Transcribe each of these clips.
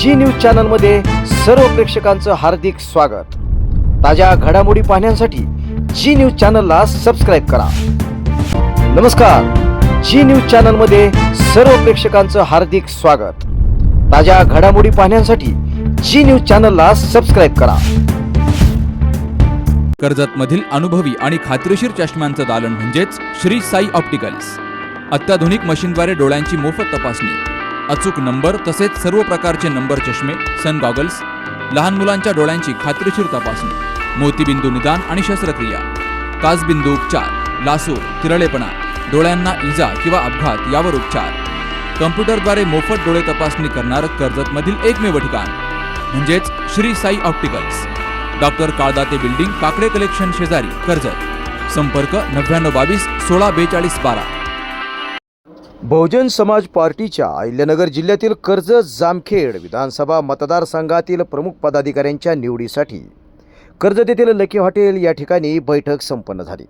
जी news चॅनलमध्ये सर्व प्रेक्षकांचं हार्दिक स्वागत. ताज्या घडामोडी पाहण्यासाठी जी न्यूज चॅनलला सबस्क्राईब करा. नमस्कार. जी न्यूज चॅनलमध्ये सर्व प्रेक्षकांचं हार्दिक स्वागत. ताज्या घडामोडी पाहण्यासाठी जी न्यूज चॅनलला सबस्क्राईब करा. कर्जतमधील अनुभवी आणि खात्रीशीर चष्म्यांचं दालन म्हणजेच श्री साई ऑप्टिकल्स. अत्याधुनिक मशीनद्वारे डोळ्यांची मोफत तपासणी. अचूक नंबर तसेच सर्व प्रकारचे नंबर चष्मे सन गॉगल्स लहान मुलांच्या डोळ्यांची खात्रीशीर तपासणी मोतीबिंदू निदान आणि शस्त्रक्रिया काचबिंदू उपचार लासूर तिरळेपणा डोळ्यांना इजा किंवा अपघात यावर उपचार. कम्प्युटरद्वारे मोफत डोळे तपासणी करणारं कर्जतमधील एकमेव ठिकाण म्हणजेच Shri Sai opticals. Doctor Kaldate building Kakade collection शेजारी कर्जत. संपर्क नव्याण्णव बावीस सोळा बेचाळीस बारा. बहुजन समाज पार्टीच्या अहिल्यानगर जिल्ह्यातील कर्जत जामखेड विधानसभा मतदारसंघातील प्रमुख पदाधिकाऱ्यांच्या निवडीसाठी कर्जत येथील लकी हॉटेल या ठिकाणी बैठक संपन्न झाली.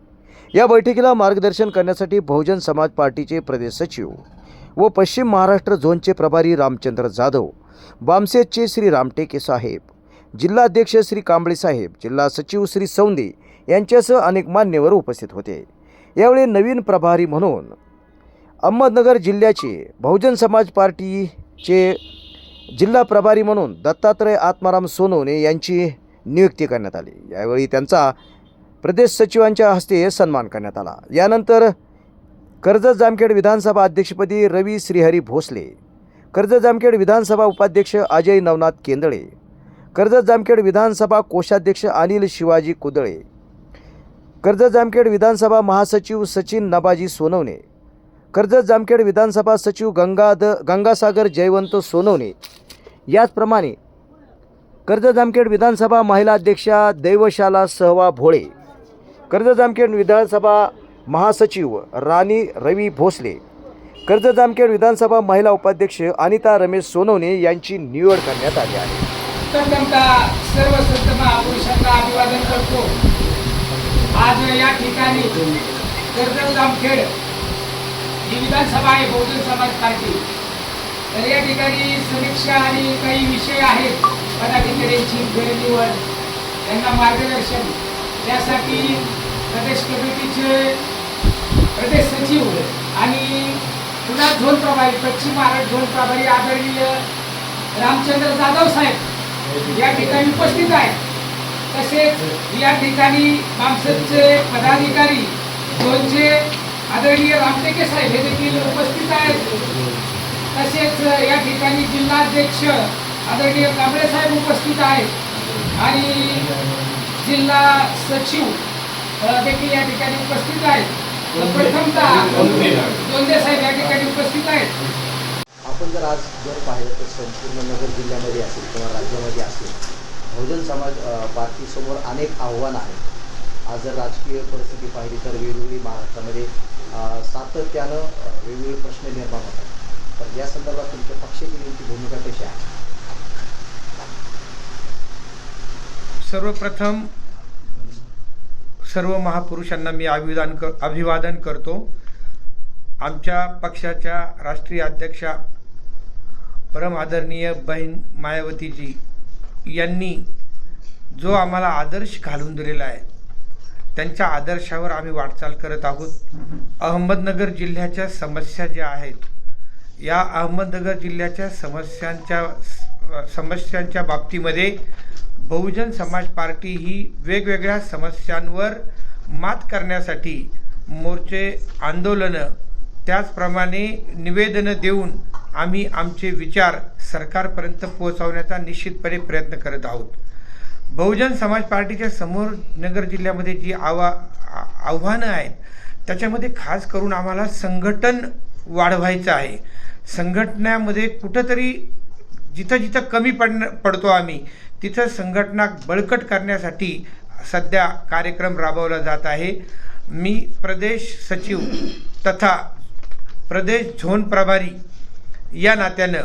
या बैठकीला मार्गदर्शन करण्यासाठी बहुजन समाज पार्टीचे प्रदेश सचिव व पश्चिम महाराष्ट्र झोनचे प्रभारी रामचंद्र जाधव बामसेचे श्री रामटेके साहेब जिल्हाध्यक्ष श्री कांबळे साहेब जिल्हा सचिव श्री सौंदे यांच्यासह अनेक मान्यवर उपस्थित होते. यावेळी नवीन प्रभारी म्हणून अहमदनगर जिल्ह्याचे बहुजन समाज पार्टीचे जिल्हा प्रभारी म्हणून दत्तात्रय आत्माराम सोनवणे यांची नियुक्ती करण्यात आली. यावेळी त्यांचा प्रदेश सचिवांच्या हस्ते सन्मान करण्यात आला. यानंतर कर्जत जामखेड विधानसभा अध्यक्षपदी रवी श्रीहरी भोसले कर्जत जामखेड विधानसभा उपाध्यक्ष अजय नवनाथ केंदळे कर्जत जामखेड विधानसभा कोषाध्यक्ष अनिल शिवाजी कुदळे कर्जत जामखेड विधानसभा महासचिव सचिन नबाजी सोनवणे कर्जत जामखेड विधानसभा सचिव गंगाद गंगासागर जयवंत सोनवणे. याचप्रमाणे कर्जत जामखेड विधानसभा महिला अध्यक्षा दैवशाला सहवा भोळे. कर्जत जामखेड विधानसभा महासचिव राणी रवी भोसले. कर्जत जामखेड विधानसभा महिला उपाध्यक्ष अनिता रमेश सोनवणे यांची निवड करण्यात आली आहे. सर्व अभिवादन करतो. आज या ठिकाणी कर्जत जामखेड ही विधानसभा आहे बहुजन समाज पार्टी. तर या ठिकाणी समीक्षा आणि काही विषय आहेत पदाधिकाऱ्यांची फेरनिवड त्यांना मार्गदर्शन. त्यासाठी प्रदेश कमिटीचे प्रदेश सचिव आणि पुन्हा झोन प्रभारी पश्चिम महाराष्ट्र झोन प्रभारी आदरणीय रामचंद्र जाधव साहेब या ठिकाणी उपस्थित आहेत. तसेच या ठिकाणी मामसदचे पदाधिकारी झोनचे आदरणीय रामटेके साहेब हे देखील उपस्थित आहेत. तसेच या ठिकाणी जिल्हाध्यक्ष आदरणीय कांबळे साहेब उपस्थित आहेत. आणि जिल्हा सचिव देखील या ठिकाणी उपस्थित आहेत. प्रथमतः दोंदे साहेब या ठिकाणी उपस्थित आहेत. आपण जर आज जर पाहिलं तर संपूर्ण नगर जिल्ह्यामध्ये असेल किंवा राज्यामध्ये असेल बहुजन समाज पार्टीसमोर अनेक आव्हानं आहेत. आज जर राजकीय परिस्थिती पाहिली तर वेगवेगळी महाराष्ट्रामध्ये सातत्यानं वेगवेगळे प्रश्न निर्माण होतात. तर या संदर्भात तुमच्या पक्षाची नेमकी भूमिका कशी आहे? सर्वप्रथम सर्व महापुरुषांना मी अभिवादन क अभिवादन करतो. आमच्या पक्षाच्या राष्ट्रीय अध्यक्षा परम आदरणीय बहीण मायावतीजी यांनी जो आम्हाला आदर्श घालून दिलेला आहे त्यांच्या आदर्शावर आम्ही वाटचाल करत आहोत. अहमदनगर जिल्ह्याच्या समस्या ज्या आहेत या अहमदनगर जिल्ह्याच्या समस्यांच्या समस्यांच्या बाबतीमध्ये बहुजन समाज पार्टी ही वेगवेगळ्या समस्यांवर मात करण्यासाठी मोर्चे आंदोलनं त्याचप्रमाणे निवेदनं देऊन आम्ही आमचे विचार सरकारपर्यंत पोहोचवण्याचा निश्चितपणे प्रयत्न करत आहोत. बहुजन समाज पार्टीच्या समोर नगर जिल्ह्यामध्ये जी आवा आ- आव्हानं आहेत त्याच्यामध्ये खास करून आम्हाला संघटन वाढवायचं आहे. संघटनामध्ये कुठंतरी जिथं जिथं कमी पडणं पडतो आम्ही तिथं संघटना बळकट करण्यासाठी सध्या कार्यक्रम राबवला जात आहे. मी प्रदेश सचिव तथा प्रदेश झोन प्रभारी या नात्यानं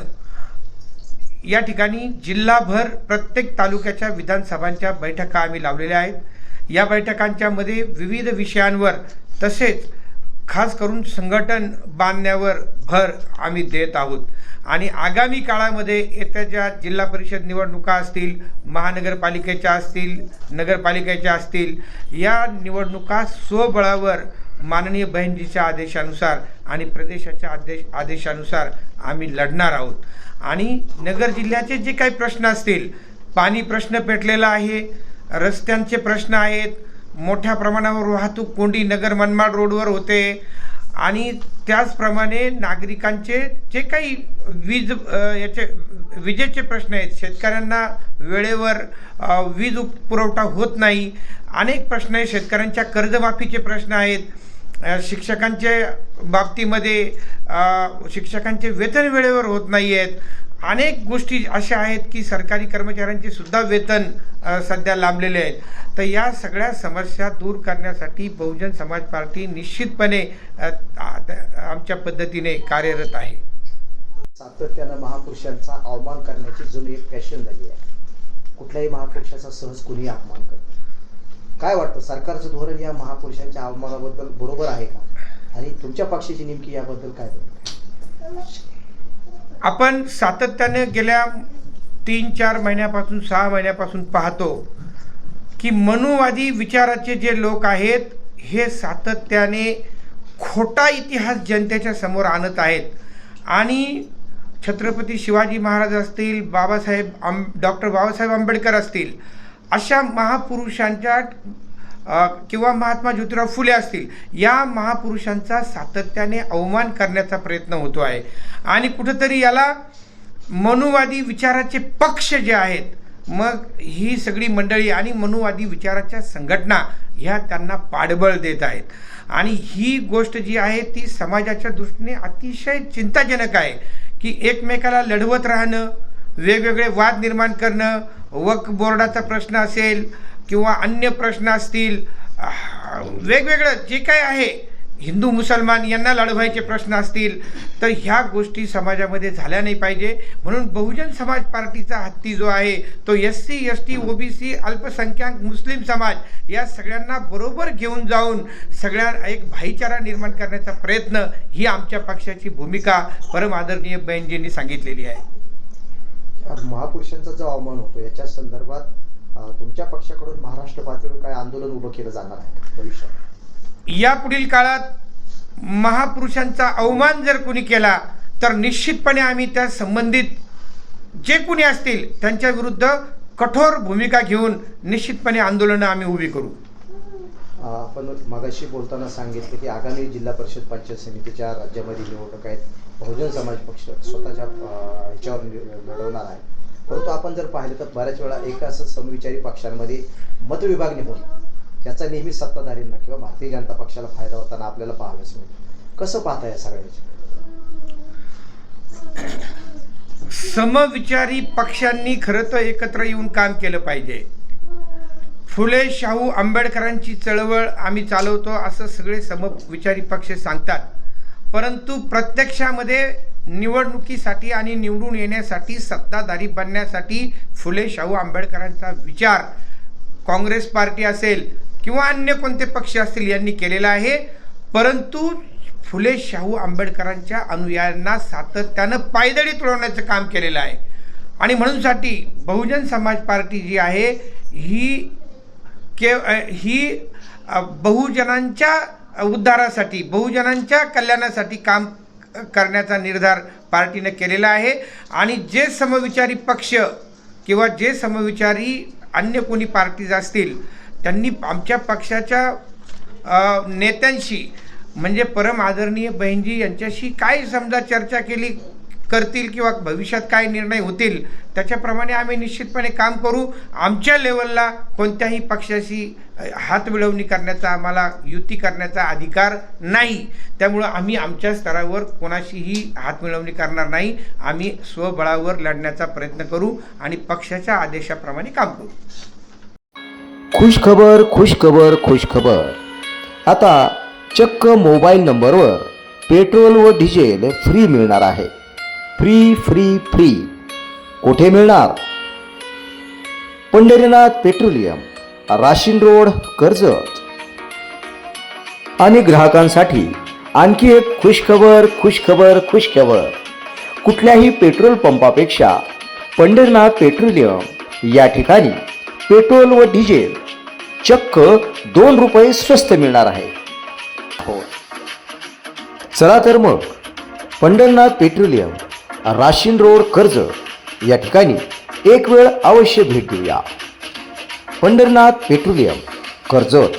या ठिकाणी जिल्हाभर प्रत्येक तालुक्याच्या विधानसभांच्या बैठका आम्ही लावलेल्या आहेत. या बैठकांच्या मध्ये विविध विषयांवर तसेच खास करून संघटन बांधण्यावर भर आम्ही देत आहोत. आणि आगामी काळामध्ये येत्या ज्या जिल्हा परिषद निवडणुका असतील महानगरपालिकेच्या असतील नगरपालिकेच्या असतील या निवडणुका स्वबळावर माननीय बहिणजीच्या आदेशानुसार आणि प्रदेशाच्या आदेश आदेशानुसार आम्ही लढणार आहोत. आणि नगर जिल्ह्याचे जे काही प्रश्न असतील पाणी प्रश्न पेटलेला आहे रस्त्यांचे प्रश्न आहेत मोठ्या प्रमाणावर वाहतूक कोंडी नगर मनमाड रोडवर होते आणि त्याचप्रमाणे नागरिकांचे जे काही वीज याचे विजेचे प्रश्न आहेत शेतकऱ्यांना वेळेवर वीज पुरवठा होत नाही. अनेक प्रश्न आहेत शेतकऱ्यांच्या कर्जमाफीचे प्रश्न आहेत शिक्षकांच्या बाबतीमध्ये शिक्षकांचे वेतन वेळेवर होत नाही आहेत अनेक गोष्टी अशा आहेत की सरकारी कर्मचाऱ्यांचे सुद्धा वेतन सध्या लांबलेले आहेत. तर या सगळ्या समस्या दूर करण्यासाठी बहुजन समाज पार्टी निश्चितपणे आमच्या पद्धतीने कार्यरत आहे. सातत्यानं महापुरुषांचा अवमान करण्याची जुनी एक फॅशन झाली आहे. कुठल्याही महापुरुषाचा सहज कुणी अपमान करतो काय वाटतं? सरकारचं धोरण या महापुरुषांच्या अवमानाबद्दल बरोबर आहे का? आणि तुमच्या पक्षाची नेमकी याबद्दल काय आपण सातत्याने गेल्या तीन चार महिन्यापासून सहा महिन्यापासून पाहतो की मनुवादी विचाराचे जे लोक आहेत हे सातत्याने खोटा इतिहास जनतेच्या समोर आणत आहेत. आणि छत्रपती शिवाजी महाराज असतील बाबासाहेब आंब डॉक्टर बाबासाहेब आंबेडकर असतील अशा महापुरुषांच्या किंवा महात्मा ज्योतिराव फुले असतील या महापुरुषांचा सातत्याने अवमान करण्याचा प्रयत्न होतो आहे. आणि कुठंतरी याला मनुवादी विचाराचे पक्ष जे आहेत मग ही सगळी मंडळी आणि मनुवादी विचाराच्या संघटना ह्या त्यांना पाठबळ देत आहेत. आणि ही गोष्ट जी आहे ती समाजाच्या दृष्टीने अतिशय चिंताजनक आहे की एकमेकाला लढवत राहणं वेगवेगळे वाद निर्माण करणं वक बोर्डाचा प्रश्न असेल किंवा अन्य प्रश्न असतील वेगवेगळं जे काय आहे हिंदू मुसलमान यांना लढवायचे प्रश्न असतील तर ह्या गोष्टी समाजामध्ये झाल्या नाही पाहिजे. म्हणून बहुजन समाज पार्टीचा हत्ती जो आहे तो S C S T O B C अल्पसंख्याक मुस्लिम समाज या सगळ्यांना बरोबर घेऊन जाऊन सगळ्या एक भाईचारा निर्माण करण्याचा प्रयत्न ही आमच्या पक्षाची भूमिका परम आदरणीय बहिणजींनी सांगितलेली आहे. महापुरुषांचा जो अवमान होतो याच्या संदर्भात तुमच्या पक्षाकडून महाराष्ट्र पातळीवर काय आंदोलन उभं केलं जाणार आहे भविष्यात? यापुढील काळात महापुरुषांचा अवमान जर कोणी केला तर निश्चितपणे आम्ही त्या संबंधित जे कोणी असतील त्यांच्या विरुद्ध कठोर भूमिका घेऊन निश्चितपणे आंदोलनं आम्ही उभी करू. आपण मगाशी बोलताना सांगितले की आगामी जिल्हा परिषद पंचायत समितीच्या राज्यामध्ये निवडणूक आहेत. बहुजन समाज पक्ष स्वतःच्या याच्यावर ह्याच्यावर लढवणार आहे. परंतु आपण जर पाहिलं तर बऱ्याच वेळा एकाच असं समविचारी पक्षांमध्ये मतविभागणी होईल याचा नेहमी सत्ताधारींना किंवा भारतीय जनता पक्षाला फायदा होताना आपल्याला पाहावेच मिळतं कसं पाहता या सगळ्याची? समविचारी पक्षांनी खरं तर एकत्र येऊन काम केलं पाहिजे. फुले शाहू आंबेडकरांची चळवळ आम्ही चालवतो असं सगळे समविचारी पक्ष सांगतात. परंतु प्रत्यक्षामध्ये निवडणुकीसाठी आणि निवडून येण्यासाठी सत्ताधारी बनण्यासाठी फुले शाहू आंबेडकरांचा विचार काँग्रेस पार्टी असेल किंवा अन्य कोणते पक्ष असतील यांनी केलेला आहे. परंतु फुले शाहू आंबेडकरांच्या अनुयायांना सातत्यानं पायदळी तुळवण्याचं काम केलेलं आहे. आणि म्हणूनसाठी बहुजन समाज पार्टी जी आहे ही के ही बहुजनांच्या उद्धारासाठी बहुजनांच्या कल्याणासाठी काम करण्याचा निर्धार पार्टीनं केलेला आहे. आणि जे समविचारी पक्ष किंवा जे समविचारी अन्य कोणी पार्टीज असतील त्यांनी आमच्या पक्षाच्या नेत्यांशी म्हणजे परम आदरणीय बहिणजी यांच्याशी काय समजा चर्चा केली? करतील किंवा भविष्यात काय निर्णय होतील त्याच्याप्रमाणे आम्ही निश्चितपणे काम करू. आमच्या लेवलला कोणत्याही पक्षाशी हातमिळवणी हात मिळवणी करण्याचा आम्हाला युती करण्याचा अधिकार नाही. त्यामुळं आम्ही आमच्या स्तरावर कोणाशीही हात मिळवणी करणार नाही. आम्ही स्वबळावर लढण्याचा प्रयत्न करू आणि पक्षाच्या आदेशाप्रमाणे काम करू. खुश खबर खुश खबर खुश खबर. आता चक्क मोबाईल नंबरवर पेट्रोल व डिझेल फ्री मिळणार आहे. Free free free. कुठे मिळणार? Pandharinath petroleum Rashin road Karjat. आणि ग्राहकांसाठी आणखी एक खुशखबर खुशखबर खुशखबर. कुठल्याही पेट्रोल पंपापेक्षा पंढरीनाथ पेट्रोलियम या ठिकाणी पेट्रोल व डिझेल चक्क दोन रुपये स्वस्त मिळणार आहे. हो. चला तर मग पंढरनाथ पेट्रोलियम राशीन रोड कर्ज. या ठिकाणी एक वेळ अवश्य भेट देऊया. पंढरनाथ पेट्रोलियम कर्जत